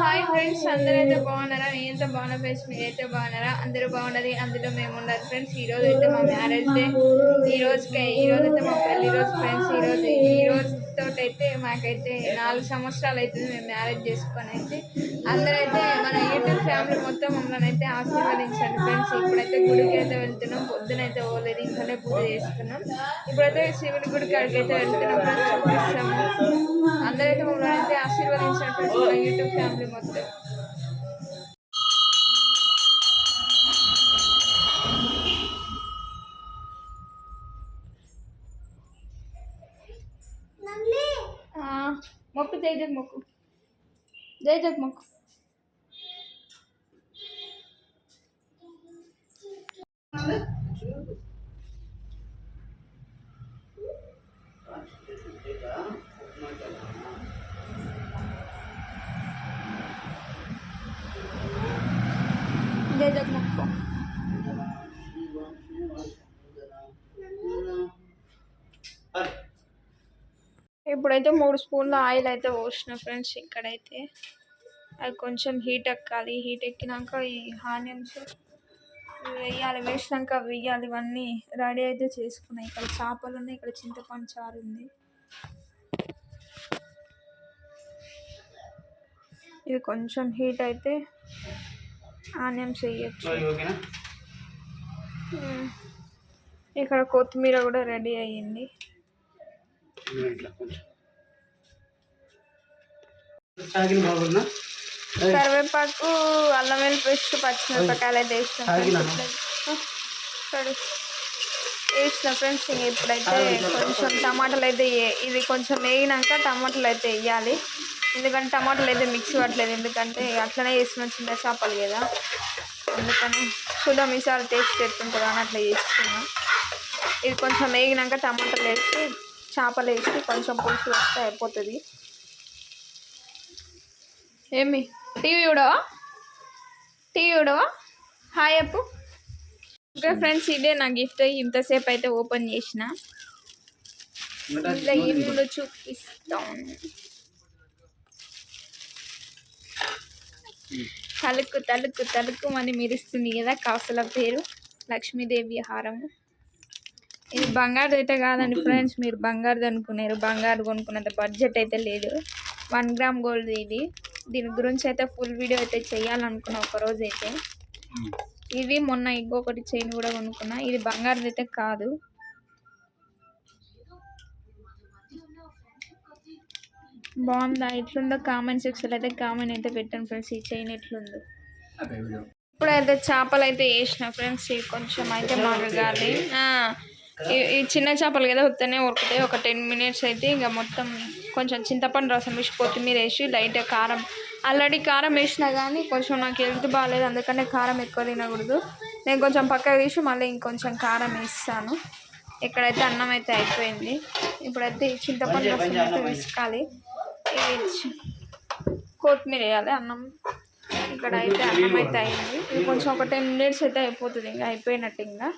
Hi friends అందరూ అయితే బాగున్నారా? నేనైతే బాగున్నా ఫ్రెండ్స్ మీరైతే బాగున్నారా? అందరూ బాగున్నది అందులో మేము ఉన్నారు ఫ్రెండ్స్. ఈ రోజు అయితే మా మ్యారేజ్ డే. ఈ రోజుకి ఈ రోజు అయితే మా పెళ్ళి రోజు ఫ్రెండ్స్. ఈ రోజు ఈ రోజుతో అయితే మాకైతే నాలుగు సంవత్సరాలు అవుతుంది మేము మ్యారేజ్ చేసుకొని అయితే అందరైతే మన యూట్యూబ్ ఫ్యామిలీ మొత్తం మమ్మల్ని అయితే ఆశీర్వదించండి ఫ్రెండ్స్. ఇప్పుడైతే గుడికి అయితే వెళ్తున్నాం. పొద్దునైతే పోలేదు. ఇంట్లోనే పూజ చేసుకున్నాం ఇప్పుడైతే శివుని గుడికి అడిగైతే వెళ్తున్నాం. ఫ్రెండ్స్ చూపిస్తాము అందరైతే మమ్మల్ని అయితే ఆశీర్వదించండి ఫ్రెండ్స్ మన యూట్యూబ్ ఫ్యామిలీ మొత్తం ఆ, మొక్కు జైజగ్ మొక్కు జైజగ్ మొక్కు జైజగ్ మొక్కు ఇప్పుడైతే మూడు స్పూన్ల ఆయిల్ అయితే పోసిన ఫ్రెండ్స్ ఇక్కడైతే. అది కొంచెం హీట్ ఎక్కాలి. హీట్ ఎక్కినాక ఈ ఆనియన్స్ వేయాలి. వేసినాక వేయాలి. ఇవన్నీ రెడీ అయితే చేసుకున్నాయి ఇక్కడ చేపలు ఉన్నాయి. ఇక్కడ చింతపండు చారు ఉంది. ఇది కొంచెం హీట్ అయితే ఆనియన్స్ వేయచ్చు ఓకేనా. ఇక్కడ కొత్తిమీర కూడా రెడీ అయ్యింది. కరివేపాకు అల్లం వెల్లుల్లి పేస్ట్ పచ్చిమిరపకాయలు అయితే వేసినాం వేసిన ఫ్రెండ్స్ ఇప్పుడైతే కొంచెం టమాటాలు అయితే ఇది కొంచెం వేగినాక టమాటాలు అయితే వేయాలి. ఎందుకంటే టమాటాలు అయితే మిక్స్ పట్టలేదు ఎందుకంటే అట్లనే వేసిన చిన్న చేపలు కదా. అందుకని చూద్దాం ఈసారి టేస్ట్ ఎట్టుంటుందో అని అట్లా చేస్తున్నాం. ఇది కొంచెం వేగినాక టమాటాలు వేసి చేపలు వేసి కొంచెం పులుసు వస్తే అయిపోతుంది. ఏమి? టీవీ చూడవా? టీవీ చూడవా? హాయ్ అప్పు. ఓకే ఫ్రెండ్స్ ఇదే నా గిఫ్ట్ ఇంతసేపు అయితే ఓపెన్ చేసిన. ఇలా ఏముందో చూపిస్తాను. తలుకు తలుకు తలుకు అని మెరుస్తుంది కదా కాసుల పేరు. లక్ష్మీదేవి హారము. ఇది బంగారు అయితే కాదండి ఫ్రెండ్స్ మీరు బంగారుది అనుకున్నారు బంగారు కొనుక్కున్నంత బడ్జెట్ అయితే లేదు. వన్ గ్రామ్ గోల్డ్ ఇది. దీని గురించి అయితే ఫుల్ వీడియో అయితే చేయాలనుకున్నా ఒక రోజు అయితే ఇది మొన్న ఇంకొకటి చైన్ కూడా కొనుక్కున్నా. ఇది బంగారుది అయితే కాదు. బాగుందా? ఎట్లుందో కామెంట్ సెక్షన్ అయితే కామెంట్ అయితే పెట్టండి ఫ్రెండ్స్ ఈ చైన్ ఎట్లుందో. ఇప్పుడైతే చేపలు అయితే వేసిన ఫ్రెండ్స్ ఇవి కొంచెం అయితే మరగాలి ఈ- చిన్న చేపలు కదా ఉత్తనే ఉరుకుతాయి. ఒక టెన్ మినిట్స్ అయితే ఇక మొత్తం కొంచెం చింతపండు రసం వేసి కొత్తిమీర వేసి లైట్గా కారం ఆల్రెడీ కారం వేసినా కానీ కొంచెం నాకు హెల్త్ బాగాలేదు అందుకనే కారం ఎక్కువ తినకూడదు. నేను కొంచెం పక్కకు తీసి మళ్ళీ ఇంకొంచెం కారం వేస్తాను. ఇక్కడైతే అన్నం అయితే అయిపోయింది. ఇప్పుడైతే చింతపండు రసం అయితే వేసుకోవాలి. వేయచ్చు. కొత్తిమీర వేయాలి అన్నం. ఇక్కడ అయితే అన్నం అయితే అయింది. ఇది కొంచెం ఒక టెన్ మినిట్స్ అయితే అయిపోతుంది ఇంకా అయిపోయినట్టు ఇంకా.